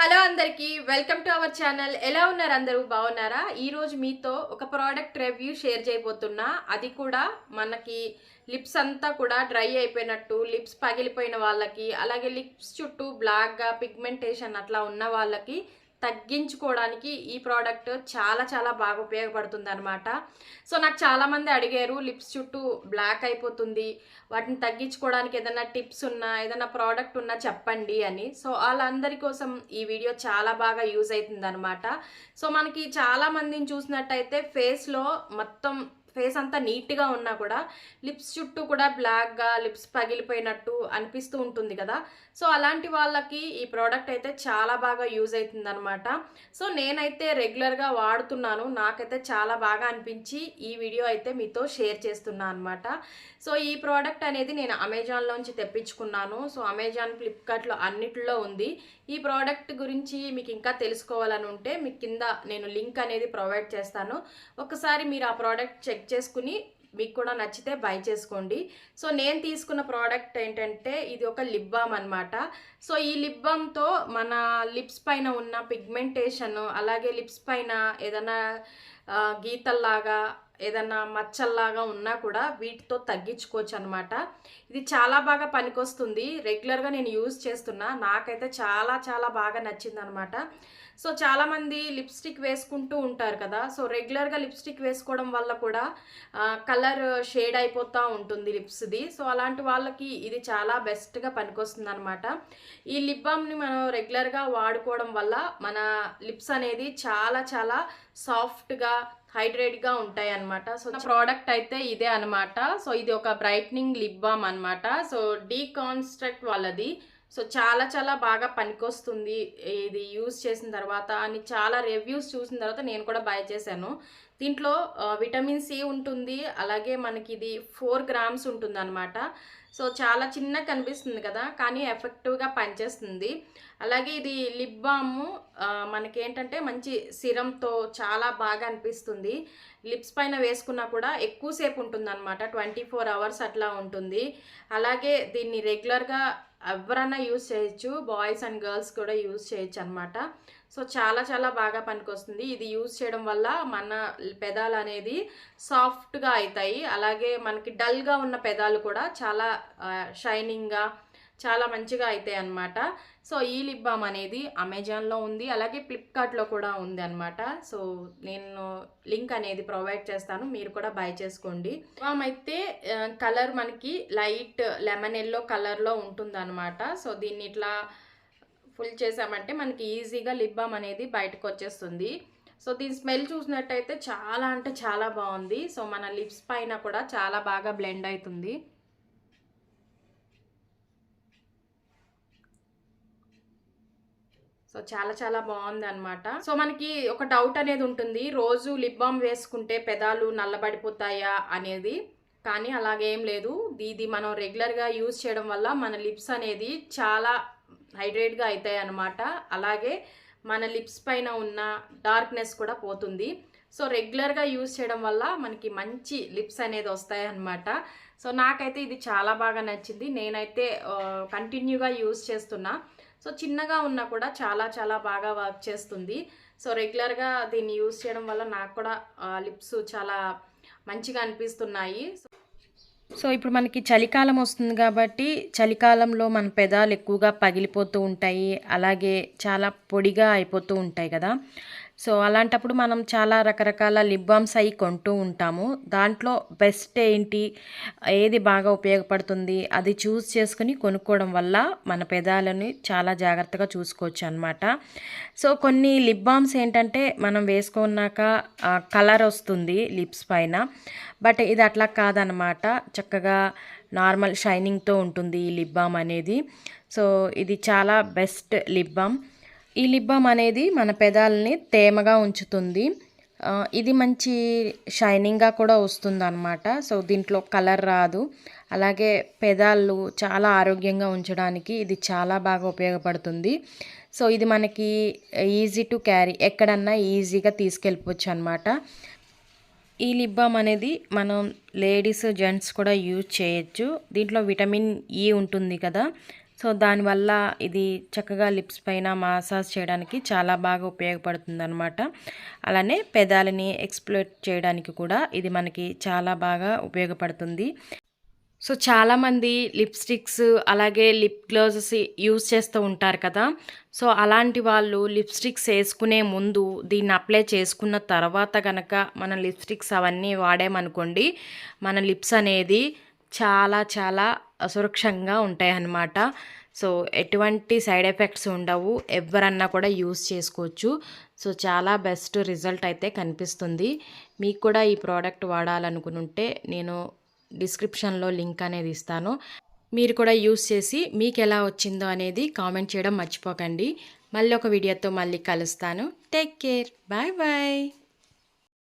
Hello అందరికీ welcome to our channel. ఎలా ఉన్నారు అందరూ? బాగున్నారా? ఈరోజు మీతో ఒక ప్రోడక్ట్ రివ్యూ షేర్ చేయబోతున్నా. అది కూడా మనకి లిప్స్ అంతా కూడా డ్రై అయిపోయినట్టు లిప్స్ పగిలిపోయిన వాళ్ళకి అలాగే లిప్స్ చుట్టూ బ్లాక్గా పిగ్మెంటేషన్ అట్లా ఉన్న వాళ్ళకి తగ్గించుకోవడానికి ఈ ప్రోడక్ట్ చాలా చాలా బాగా ఉపయోగపడుతుంది అనమాట సో నాకు చాలామంది అడిగారు లిప్స్ చుట్టూ బ్లాక్ అయిపోతుంది వాటిని తగ్గించుకోవడానికి ఏదైనా టిప్స్ ఉన్నా ఏదైనా ప్రోడక్ట్ ఉన్నా చెప్పండి అని. సో వాళ్ళందరి కోసం ఈ వీడియో చాలా బాగా యూజ్ అవుతుంది అనమాట సో మనకి చాలామందిని చూసినట్టయితే ఫేస్లో మొత్తం ఫేస్ అంతా నీట్గా ఉన్నా కూడా లిప్స్ చుట్టూ కూడా బ్లాక్గా లిప్స్ పగిలిపోయినట్టు అనిపిస్తూ ఉంటుంది కదా. సో అలాంటి వాళ్ళకి ఈ ప్రోడక్ట్ అయితే చాలా బాగా యూజ్ అవుతుంది అనమాట సో నేనైతే రెగ్యులర్గా వాడుతున్నాను. నాకైతే చాలా బాగా అనిపించి ఈ వీడియో అయితే మీతో షేర్ చేస్తున్నాను అనమాట సో ఈ ప్రోడక్ట్ అనేది నేను అమెజాన్లోంచి తెప్పించుకున్నాను. సో అమెజాన్ ఫ్లిప్కార్ట్లో అన్నిటిలో ఉంది. ఈ ప్రోడక్ట్ గురించి మీకు ఇంకా తెలుసుకోవాలని ఉంటే మీ కింద నేను లింక్ అనేది ప్రొవైడ్ చేస్తాను. ఒకసారి మీరు ఆ ప్రోడక్ట్ చెక్ చెక్ చేసుకుని మీకు కూడా నచ్చితే బై చేసుకోండి. సో నేను తీసుకున్న ప్రోడక్ట్ ఏంటంటే ఇది ఒక లిప్ బామ్ అనమాట సో ఈ లిప్ బామ్తో మన లిప్స్ పైన ఉన్న పిగ్మెంటేషన్ అలాగే లిప్స్ పైన ఏదైనా గీతల్లాగా ఏదన్నా మచ్చల్లాగా ఉన్నా కూడా వీటితో తగ్గించుకోవచ్చు అనమాట ఇది చాలా బాగా పనికొస్తుంది. రెగ్యులర్గా నేను యూజ్ చేస్తున్నా. నాకైతే చాలా చాలా బాగా నచ్చింది అనమాట సో చాలామంది లిప్స్టిక్ వేసుకుంటూ ఉంటారు కదా. సో రెగ్యులర్గా లిప్స్టిక్ వేసుకోవడం వల్ల కూడా కలర్ షేడ్ అయిపోతూ ఉంటుంది లిప్స్ది సో అలాంటి వాళ్ళకి ఇది చాలా బెస్ట్గా పనికొస్తుంది అనమాట ఈ లిప్ బామ్ని మనం రెగ్యులర్గా వాడుకోవడం వల్ల మన లిప్స్ అనేది చాలా చాలా సాఫ్ట్గా హైడ్రేట్గా ఉంటాయి అనమాట సో ప్రోడక్ట్ అయితే ఇదే అనమాట సో ఇది ఒక బ్రైట్నింగ్ లిప్ బామ్ అనమాట సో డీకాన్స్ట్రక్ట్ వాళ్ళది. సో చాలా చాలా బాగా పనికొస్తుంది. ఇది యూస్ చేసిన తర్వాత అని చాలా రివ్యూస్ చూసిన తర్వాత నేను కూడా బై చేశాను. దీంట్లో విటమిన్ సి ఉంటుంది. అలాగే మనకి ఇది ఫోర్ గ్రామ్స్ ఉంటుంది అనమాట సో చాలా చిన్నగా కనిపిస్తుంది కదా కానీ ఎఫెక్టివ్గా పనిచేస్తుంది. అలాగే ఇది లిప్ బామ్ మనకేంటంటే మంచి సిరంతో చాలా బాగా అనిపిస్తుంది. లిప్స్ పైన వేసుకున్నా కూడా ఎక్కువసేపు ఉంటుంది అనమాట ట్వంటీ ఫోర్ అవర్స్ అట్లా ఉంటుంది. అలాగే దీన్ని రెగ్యులర్గా ఎవరన్నా యూజ్ చేయొచ్చు బాయ్స్ అండ్ గర్ల్స్ కూడా యూజ్ చేయొచ్చు అనమాట సో చాలా చాలా బాగా పనికొస్తుంది. ఇది యూస్ చేయడం వల్ల మన పెదాలు అనేది సాఫ్ట్గా అవుతాయి అలాగే మనకి డల్గా ఉన్న పెదాలు కూడా చాలా షైనింగ్గా చాలా మంచిగా అవుతాయి అన్నమాట. సో ఈ లిప్ బామ్ అనేది అమెజాన్లో ఉంది. అలాగే ఫ్లిప్కార్ట్లో కూడా ఉంది అనమాట సో నేను లింక్ అనేది ప్రొవైడ్ చేస్తాను. మీరు కూడా బై చేసుకోండి. బామ్ అయితే కలర్ మనకి లైట్ లెమన్ ఎల్లో కలర్లో ఉంటుంది అనమాట సో దీన్ని ఇట్లా ఫుల్ చేసామంటే మనకి ఈజీగా లిప్ బామ్ అనేది బయటకు వచ్చేస్తుంది. సో దీని స్మెల్ చూసినట్టయితే చాలా అంటే చాలా బాగుంది. సో మన లిప్స్ పైన కూడా చాలా బాగా బ్లెండ్ అవుతుంది. సో చాలా చాలా బాగుంది అనమాట సో మనకి ఒక డౌట్ అనేది ఉంటుంది. రోజు లిప్ బామ్ వేసుకుంటే పెదాలు నల్లబడిపోతాయా అనేది. కానీ అలాగేం లేదు. ఇది మనం రెగ్యులర్గా యూజ్ చేయడం వల్ల మన లిప్స్ అనేది చాలా హైడ్రేట్గా అవుతాయి అన్నమాట అలాగే మన లిప్స్ పైన ఉన్న డార్క్నెస్ కూడా పోతుంది. సో రెగ్యులర్గా యూజ్ చేయడం వల్ల మనకి మంచి లిప్స్ అనేది వస్తాయి అన్నమాట సో నాకైతే ఇది చాలా బాగా నచ్చింది. నేనైతే కంటిన్యూగా యూజ్ చేస్తున్నా. సో చిన్నగా ఉన్నా కూడా చాలా చాలా బాగా వర్క్ చేస్తుంది. సో రెగ్యులర్గా దీన్ని యూజ్ చేయడం వల్ల నాకు కూడా లిప్స్ చాలా మంచిగా అనిపిస్తున్నాయి. సో ఇప్పుడు మనకి చలికాలం వస్తుంది కాబట్టి చలికాలంలో మన పెదాలు ఎక్కువగా పగిలిపోతూ ఉంటాయి. అలాగే చాలా పొడిగా అయిపోతూ ఉంటాయి కదా. సో అలాంటప్పుడు మనం చాలా రకరకాల లిప్ బామ్స్ అవి కొంటూ ఉంటాము. దాంట్లో బెస్ట్ ఏంటి? ఏది బాగా ఉపయోగపడుతుంది? అది చూస్ చేసుకుని కొనుక్కోవడం వల్ల మన పెదాలని చాలా జాగ్రత్తగా చూసుకోవచ్చు అనమాట సో కొన్ని లిప్ బామ్స్ ఏంటంటే మనం వేసుకున్నాక కలర్ వస్తుంది లిప్స్ పైన. బట్ ఇది అట్లా కాదనమాట చక్కగా నార్మల్ షైనింగ్తో ఉంటుంది ఈ లిప్ బామ్ అనేది. సో ఇది చాలా బెస్ట్ లిప్ బామ్. ఈ లిప్ బామ్ అనేది మన పెదాలని తేమగా ఉంచుతుంది. ఇది మంచి షైనింగ్గా కూడా వస్తుంది అనమాట సో దీంట్లో కలర్ రాదు. అలాగే పెదాలు చాలా ఆరోగ్యంగా ఉంచడానికి ఇది చాలా బాగా ఉపయోగపడుతుంది. సో ఇది మనకి ఈజీ టు క్యారీ ఎక్కడన్నా ఈజీగా తీసుకెళ్ళిపోవచ్చు అనమాట ఈ లిప్ బామ్ అనేది మనం లేడీస్ జెంట్స్ కూడా యూజ్ చేయొచ్చు. దీంట్లో విటమిన్ ఈ ఉంటుంది కదా. సో దానివల్ల ఇది చక్కగా లిప్స్ పైన మసాజ్ చేయడానికి చాలా బాగా ఉపయోగపడుతుంది అనమాట అలానే పెదాలని ఎక్స్ప్లోర్ చేయడానికి కూడా ఇది మనకి చాలా బాగా ఉపయోగపడుతుంది. సో చాలామంది లిప్స్టిక్స్ అలాగే లిప్ గ్లోజెస్ యూస్ చేస్తూ ఉంటారు కదా. సో అలాంటి వాళ్ళు లిప్స్టిక్స్ వేసుకునే ముందు దీన్ని అప్లై చేసుకున్న తర్వాత కనుక మన లిప్స్టిక్స్ అవన్నీ వాడామనుకోండి మన లిప్స్ అనేది చాలా చాలా అసురక్షంగా ఉంటాయి అన్నమాట సో ఎటువంటి సైడ్ ఎఫెక్ట్స్ ఉండవు. ఎవరన్నా కూడా యూస్ చేసుకోవచ్చు. సో చాలా బెస్ట్ రిజల్ట్ అయితే కనిపిస్తుంది. మీకు కూడా ఈ ప్రోడక్ట్ వాడాలనుకుంటే నేను డిస్క్రిప్షన్లో లింక్ అనేది ఇస్తాను. మీరు కూడా యూస్ చేసి మీకు ఎలా వచ్చిందో అనేది కామెంట్ చేయడం మర్చిపోకండి. మళ్ళీ ఒక వీడియోతో మళ్ళీ కలుస్తాను. Take care. Bye bye.